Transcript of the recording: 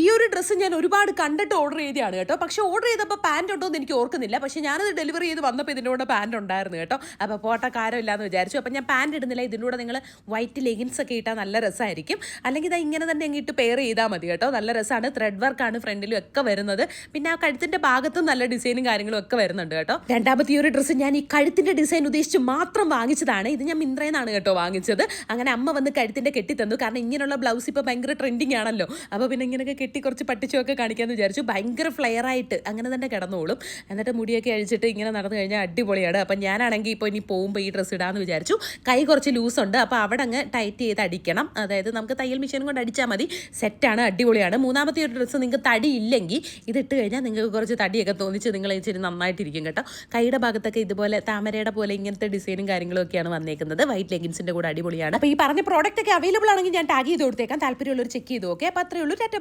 ഈ ഒരു ഡ്രസ്സ് ഞാൻ ഒരുപാട് കണ്ടിട്ട് ഓർഡർ ചെയ്തതാണ് കേട്ടോ. പക്ഷെ ഓർഡർ ചെയ്തപ്പോൾ പാന്റ് ഉണ്ടോ എന്ന് എനിക്ക് ഓർക്കുന്നില്ല. പക്ഷെ ഞാനത് ഡെലിവറി ചെയ്ത് വന്നപ്പോൾ ഇതിന്റെ കൂടെ പാന്റ് ഉണ്ടായിരുന്നു കേട്ടോ. അപ്പോൾ പോട്ട കാര്യമില്ലാന്ന് വിചാരിച്ചു. അപ്പോൾ ഞാൻ പാന്റ് ഇടുന്നില്ല. ഇതിന്റെ കൂടെ നിങ്ങൾ വൈറ്റ് ലെഗിൻസ് ഒക്കെ ഇട്ടാൽ നല്ല രസമായിരിക്കും. അല്ലെങ്കിൽ ഇതാ ഇങ്ങനെ തന്നെ അങ്ങ് ഇട്ട് പെയർ ചെയ്താൽ മതി കേട്ടോ. നല്ല രസമാണ്. ത്രെഡ് വർക്കാണ് ഫ്രണ്ടിലും ഒക്കെ വരുന്നത്. പിന്നെ ആ കഴുത്തിന്റെ ഭാഗത്തും നല്ല ഡിസൈനും കാര്യങ്ങളും ഒക്കെ വരുന്നുണ്ട് കേട്ടോ. രണ്ടാമത്തെ ഈ ഒരു ഡ്രസ്സ് ഞാൻ ഈ കഴുത്തിന്റെ ഡിസൈൻ ഉദ്ദേശിച്ച് മാത്രം വാങ്ങിച്ചതാണ്. ഇത് ഞാൻ മിന്ത്രയിൽ കേട്ടോ വാങ്ങിച്ചത്. അങ്ങനെ അമ്മ വന്ന് കഴുത്തിന്റെ കെട്ടിത്തന്നു. കാരണം ഇങ്ങനെയുള്ള ബ്ലൗസ് ഇപ്പോൾ ഭയങ്കര ട്രെൻഡിങ് ആണല്ലോ. അപ്പോൾ പിന്നെ ഇങ്ങനെയൊക്കെ കെട്ടി കുറച്ച് പട്ടിച്ചുമൊക്കെ കാണിക്കാമെന്ന് വിചാരിച്ചു. ഭയങ്കര ഫ്ലെയർ ആയിട്ട് അങ്ങനെ തന്നെ കിടന്നോളും. എന്നിട്ട് മുടിയൊക്കെ അഴിച്ചിട്ട് ഇങ്ങനെ നടന്നു കഴിഞ്ഞാൽ അടിപൊളിയാണ്. അപ്പം ഞാനാണെങ്കിൽ ഇപ്പോൾ ഇനി പോകുമ്പോൾ ഈ ഡ്രസ്സ് ഇടാമെന്ന് വിചാരിച്ചു. കൈ കുറച്ച് ലൂസ് ഉണ്ട്. അപ്പോൾ അവിടെ അങ്ങ് ടൈറ്റ് ചെയ്ത് അടിക്കണം. അതായത് നമുക്ക് തയ്യൽ മെഷീൻ കൊണ്ട് അടിച്ചാൽ മതി. സെറ്റാണ് അടിപൊളിയാണ്. മൂന്നാമത്തെ ഒരു ഡ്രസ്സ് നിങ്ങൾക്ക് തടി ഇല്ലെങ്കിൽ ഇതിട്ട് കഴിഞ്ഞാൽ നിങ്ങൾക്ക് കുറച്ച് തടിയൊക്കെ തോന്നിച്ച് നിങ്ങൾ ഇച്ചിരി നന്നായിട്ടിരിക്കും കേട്ടോ. കൈയുടെ ഭാഗത്തൊക്കെ ഇതുപോലെ താമരയുടെ പോലെ ഇങ്ങനത്തെ ഡിസൈനും കാര്യങ്ങളും ഒക്കെയാണ് വന്നേക്കുന്നത്. വൈറ്റ് ലെഗിൻസിന്റെ കൂടെ അടിപൊളിയാണ്. അപ്പോൾ ഈ പറഞ്ഞ പ്രോഡക്റ്റ് ഒക്കെ അവൈലബിൾ ആണെങ്കിൽ ഞാൻ ടാഗ് ചെയ്ത് കൊടുത്തേക്കാം. താല്പര്യമുള്ളവർ ചെക്ക് ചെയ്ത് ഓക്കെ അപ്പോൾ അത്രയേ ഉള്ളൂ. ടാറ്റ